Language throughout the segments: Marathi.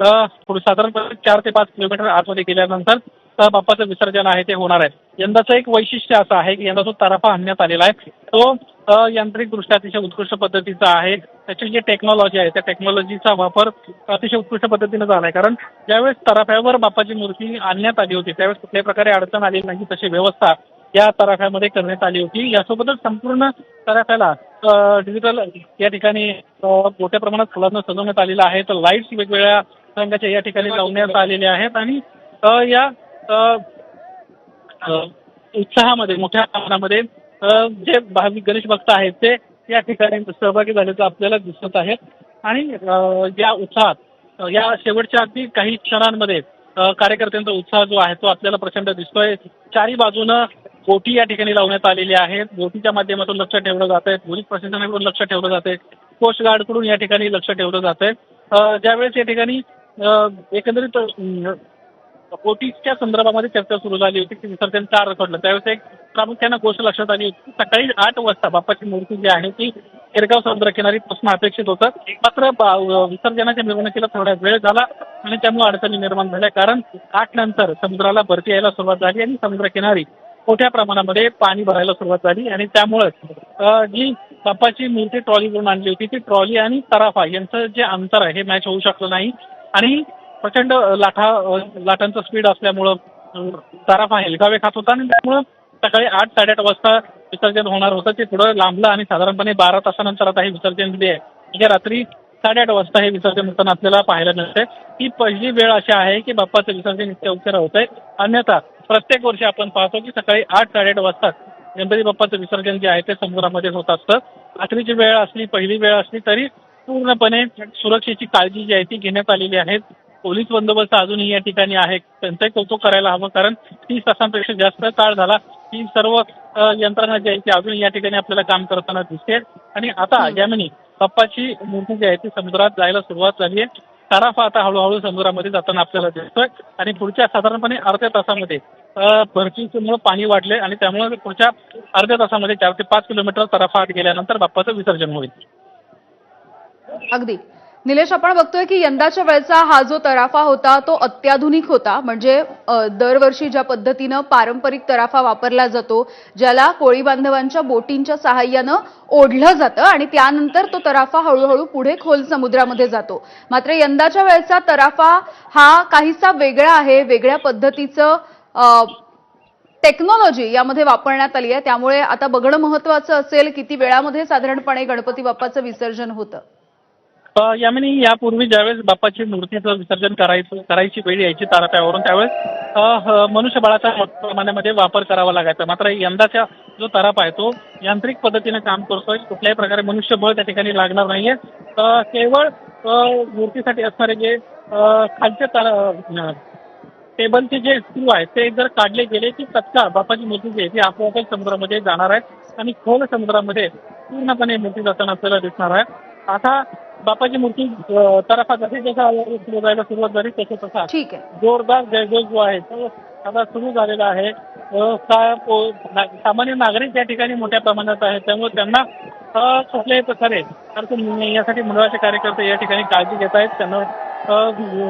अ, थोडं साधारणपणे चार ते पाच किलोमीटर आतमध्ये गेल्यानंतर बाप्पाचं विसर्जन आहे ते होणार आहे. यंदाचं एक वैशिष्ट्य असं आहे की यंदा जो तराफा आणण्यात आलेला आहे तो यांत्रिकदृष्ट्या अतिशय उत्कृष्ट पद्धतीचा आहे. त्याची जी टेक्नॉलॉजी आहे त्या टेक्नॉलॉजीचा वापर अतिशय उत्कृष्ट पद्धतीनं झाला आहे. कारण ज्यावेळेस तराफ्यावर बाप्पाची मूर्ती आणण्यात आली होती त्यावेळेस कुठल्याही प्रकारे अडचण आली नाही तशी व्यवस्था या तराफ्यामध्ये करण्यात आली होती. यासोबतच संपूर्ण तराफ्याला डिजिटल या ठिकाणी मोठ्या प्रमाणात फुलांना सजवण्यात आलेलं आहे. तर लाईट्स वेगवेगळ्या रंगाच्या या ठिकाणी लावण्यात आलेल्या आहेत आणि या उत्साहामध्ये मोठ्या प्रमाणामध्ये जे भाविक गणेश भक्त आहेत ते या ठिकाणी सहभागी झाल्याचं आपल्याला दिसत आहे. आणि या उत्साहात या शेवटच्या अगदी काही क्षणांमध्ये कार्यकर्त्यांचा उत्साह जो आहे तो आपल्याला प्रचंड दिसतोय. चारी बाजूनं बोटी या ठिकाणी लावण्यात आलेल्या आहेत. बोटीच्या माध्यमातून लक्ष ठेवलं जात आहे. पोलीस प्रशासनाकडून लक्ष ठेवलं जात आहे. कोस्ट गार्डकडून या ठिकाणी लक्ष ठेवलं जात आहे. ज्यावेळेस या ठिकाणी एकंदरीत ओटीच्या संदर्भामध्ये चर्चा सुरू झाली होती की विसर्जन चार रखडलं त्यावेळेस एक प्रामुख्यानं गोष्ट लक्षात आली होती सकाळी आठ वाजता बाप्पाची मूर्ती जी आहे ती केरगाव समुद्रकिनारी पोचणं अपेक्षित होतं. मात्र विसर्जनाच्या निर्माणाला थोडा वेळ झाला आणि त्यामुळे अडचणी निर्माण झाल्या. कारण आठ नंतर समुद्राला भरती यायला सुरुवात झाली आणि समुद्रकिनारी मोठ्या प्रमाणामध्ये पाणी भरायला सुरुवात झाली आणि त्यामुळे जी बाप्पाची मूर्ती ट्रॉलीवरून आणली होती ती ट्रॉली आणि तराफा यांचं जे अंतर आहे हे मॅच होऊ शकलं नाही. आणि प्रचंड लाठा लाटांचं स्पीड असल्यामुळं अ, हेलकावे खात होता आणि त्यामुळं सकाळी आठ साडेआठ वाजता विसर्जन होणार होतं. ते थोडं लांबलं आणि साधारणपणे बारा तासानंतर आता हे विसर्जन जे आहे म्हणजे रात्री साडेआठ वाजता हे विसर्जन होताना आपल्याला पाहायला मिळतंय. ही पहिली वेळ अशी आहे की बाप्पाचं विसर्जन इतक्या उशिरा होत आहे अन्यथा प्रत्येक वर्षी आपण पाहतो की सकाळी आठ साडेआठ वाजता गणपती बाप्पाचं विसर्जन जे आहे ते समुद्रामध्ये होत असतं. रात्रीची वेळ असली पहिली वेळ असली तरी पूर्णपणे सुरक्षेची काळजी जी आहे ती घेण्यात आलेली आहे. पोलीस बंदोबस्त अजूनही या ठिकाणी आहे. त्यांचंही कौतुक करायला हवं कारण तीस तासांपेक्षा जास्त काळ झाला. ही सर्व यंत्रणा जी आहे ती अजून या ठिकाणी आपल्याला काम करताना दिसते आणि आता यामिनी बाप्पाची मूर्ती जी आहे ती समुद्रात जायला सुरुवात झाली आहे. तराफा आता हळूहळू समुद्रामध्ये जाताना आपल्याला दिसतोय. आणि पुढच्या साधारणपणे अर्ध्या तासामध्ये भरतीमुळे पाणी वाढले आणि त्यामुळे पुढच्या अर्ध्या तासामध्ये चार ते पाच किलोमीटर तराफा आत गेल्यानंतर बाप्पाचं विसर्जन होईल. अगदी. निलेश आपण बघतोय की यंदाच्या वेळचा हा जो तराफा होता तो अत्याधुनिक होता. म्हणजे दरवर्षी ज्या पद्धतीनं पारंपरिक तराफा वापरला जातो ज्याला कोळी बांधवांच्या बोटींच्या सहाय्यानं ओढलं जातं आणि त्यानंतर तो तराफा हळूहळू पुढे खोल समुद्रामध्ये जातो. मात्र यंदाच्या वेळचा तराफा हा काहीसा वेगळा आहे वेगळ्या पद्धतीचं टेक्नॉलॉजी यामध्ये वापरण्यात आली आहे. त्यामुळे आता बघणं महत्वाचं असेल किती वेळामध्ये साधारणपणे गणपती बाप्पाचं विसर्जन होतं. यामिनी यापूर्वी ज्यावेळेस बाप्पाची मूर्तीचं विसर्जन करायचं करायची वेळ यायची ताराप्यावरून त्यावेळेस मनुष्यबळाचा मोठ्या प्रमाणामध्ये वापर करावा लागायचा. मात्र यंदाचा जो तराप आहे तो यांत्रिक पद्धतीने काम करतोय. कुठल्याही प्रकारे मनुष्यबळ त्या ठिकाणी लागणार नाहीये. केवळ मूर्तीसाठी असणारे जे खालचे तारा टेबलचे जे स्क्रू आहेत ते जर काढले गेले की तत्काळ बाप्पाची मूर्ती जी आहे ती आपोआपच समुद्रामध्ये जाणार आहे आणि खोल समुद्रामध्ये पूर्णपणे मूर्ती जाताना आपल्याला दिसणार आहे. आता बाप्पाची मूर्ती तराफा जसे जसा जायला सुरुवात झाली तसे तसा. ठीक आहे. जोरदार जयघोष जो आहे तो आता सुरू झालेला आहे. सामान्य नागरिक या ठिकाणी मोठ्या प्रमाणात आहेत. त्यामुळे त्यांना कुठल्याही प्रकारे यासाठी मंडळाचे कार्यकर्ते या ठिकाणी काळजी घेत आहेत. त्यांना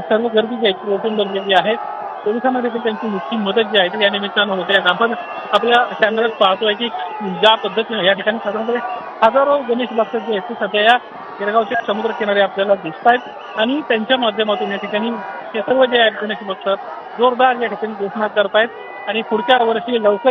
सर्व गर्दी आहे ती रोखून धरलेली आहे. पोलिसांना देखील त्यांची मुख्य मदत जी आहे ती या निमित्तानं होते. आपण आपल्या कॅमेऱ्यात पाहतोय की ज्या पद्धतीने या ठिकाणी साधारणपणे हजारो गणेश भक्त जे आहेत ते सध्या या गिरगावच्या समुद्र किनारे आपल्याला दिसत आहेत आणि त्यांच्या माध्यमातून या ठिकाणी हे सर्व जे आहेत गणेश भक्त जोरदार या ठिकाणी घोषणा करतायत. आणि पुढच्या वर्षी लवकर